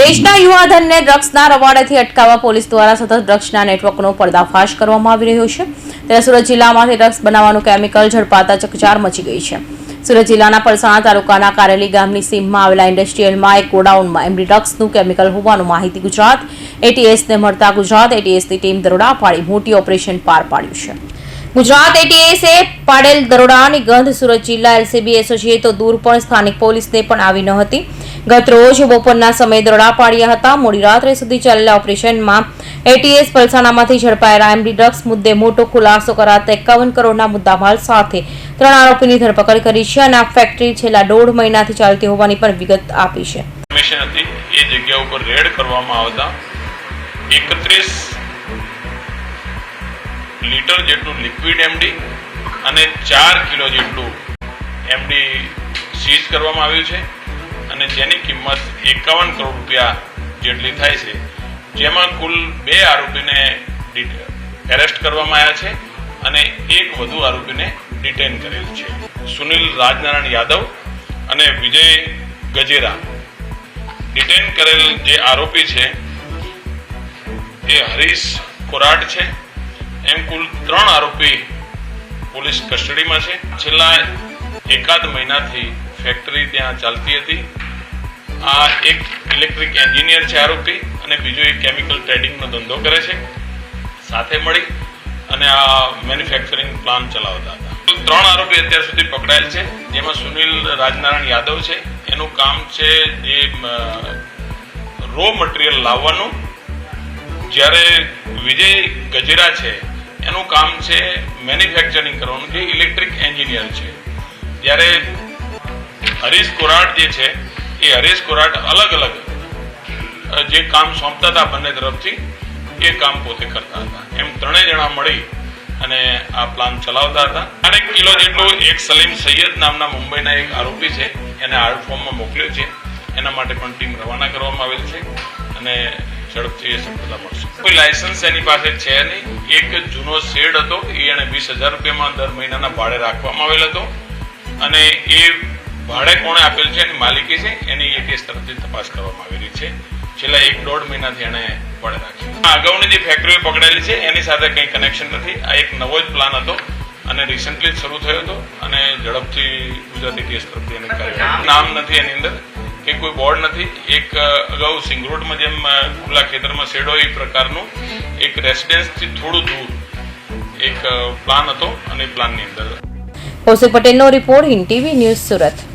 દેશના યુવાધનને ડ્રગ્સના રવાડેથી અટકાવવા પોલીસ દ્વારા સતત ડ્રગ્સના નેટવર્કનો પર્દાફાશ કરવામાં આવી રહ્યો છે. ત્યારે સુરત જિલ્લામાંથી ડ્રગ્સ બનાવવાનું કેમિકલ ઝડપાતા ચકચાર મચી ગઈ છે. સુરત જિલ્લાના પરસાણા તાલુકાના કારેલી ગામની સીમમાં આવેલા ઇન્ડસ્ટ્રીયલમાં એક ગોડાઉનમાં એમડી ડ્રગ્સનું કેમિકલ હોવાનું માહિતી ગુજરાત એટીએસને મળતા ગુજરાત એટીએસની ટીમ દરોડા પાડી મોટી ઓપરેશન પાર પાડ્યું છે. ગુજરાત એટીએસએ પાડેલ દરોડાની ગંધ સુરત જિલ્લા એલસીબી એસોસિએટો દૂર પણ સ્થાનિક પોલીસને પણ આવી ન હતી. ગત રોજ બપોરના સમયે દરોડા પાડ્યા હતા. મોડી રાત્રે સુધી ચાલેલા ઓપરેશનમાં એટીએસ પલસાણામાંથી ઝડપાયેલા એમડી ડ્રગ્સ મુદ્દે મોટો ખુલાસો કરાતા એકાવન કરોડના મુદ્દામાલ સાથે ત્રણ આરોપીની ધરપકડ કરી છે અને આ ફેક્ટરી છેલ્લા દોઢ મહિનાથી ચાલતી હોવાની પણ વિગત આપી છે. લીટર જેટલું લિક્વિડ એમડી અને ચાર કિલો જેટલું એમડી સીઝ કરવામાં આવ્યું છે. અને જેની કિંમત એકાવન કરોડ રૂપિયા જેટલી થાય છે, જેમાં કુલ બે આરોપીને એરેસ્ટ કરવામાં આવ્યા છે અને એક વધુ આરોપીને ડિટેન કરેલ છે. સુનિલ રાજનારાયણ યાદવ અને વિજય ગજેરા. ડિટેન કરેલ જે આરોપી છે, એ હરીશ કોરાટ છે. એમ કુલ ત્રણ આરોપી પોલીસ કસ્ટડીમાં છે. છેલ્લા એકાદ મહિનાથી ફેક્ટરી ત્યાં ચાલતી હતી. આ એક ઇલેક્ટ્રિક એન્જિનિયર છે આરોપી અને બીજો એક કેમિકલ ટ્રેડિંગનો ધંધો કરે છે. સાથે મળી અને આ મેન્યુફેક્ચરિંગ પ્લાન ચલાવતા હતા. ત્રણ આરોપી અત્યાર સુધી પકડાયેલ છે, જેમાં સુનિલ રાજનારાયણ યાદવ છે. એનું કામ છે જે રો મટીરિયલ લાવવાનું. જ્યારે વિજય ગજેરા છે, એનું કામ છે મેન્યુફેક્ચરિંગ કરવાનું, જે ઇલેક્ટ્રિક એન્જિનિયર છે. જ્યારે હરીશ કોરાટ જે છે એ હરીશ કોરાટ અલગ અલગ જે કામ સોંપતા હતા બંને તરફથી, એ કામ પોતે કરતા હતા. એમ ત્રણેય જણા મળી અને આ પ્લાન ચલાવતા હતા. અનેક કિલો જેટલો એક સલીમ સૈયદ નામના મુંબઈના એક આરોપી છે, એને આર્ટ ફોર્મમાં મોકલ્યો છે. એના માટે પણ ટીમ રવાના કરવામાં આવેલ છે અને ઝડપથી સફળતા મળશે. કોઈ લાયસન્સ એની પાસે છે નહીં. એક જૂનો શેડ હતો, એ એણે વીસ હજાર રૂપિયામાં દર મહિનાના ભાડે રાખવામાં આવેલ હતો. અને એ ભાડે કોણે આપેલ છે એની માલિકી છે એની એટીએસ તરફથી તપાસ કરવામાં આવેલી છે. છેલ્લા એક દોઢ મહિનાથી એણે ભાડે રાખી. આ અગાઉની જે ફેક્ટરીઓ પકડાયેલી છે એની સાથે કંઈ કનેક્શન નથી. આ એક નવો જ પ્લાન હતો અને રિસન્ટલી શરૂ થયો હતો અને ઝડપથી ગુજરાતી કેસ તરફથી એને કાર્યવાહી નામ નથી એની અંદર કે કોઈ બોર્ડ નથી. એક અગાઉ સિંગરોડમાં જેમ ખુલ્લા ખેતરમાં શેડ હોય એ પ્રકારનું એક રેસિડેન્સથી થોડું દૂર એક પ્લાન હતો અને પ્લાનની અંદર કૌશિક પટેલનો report in TV news Surat.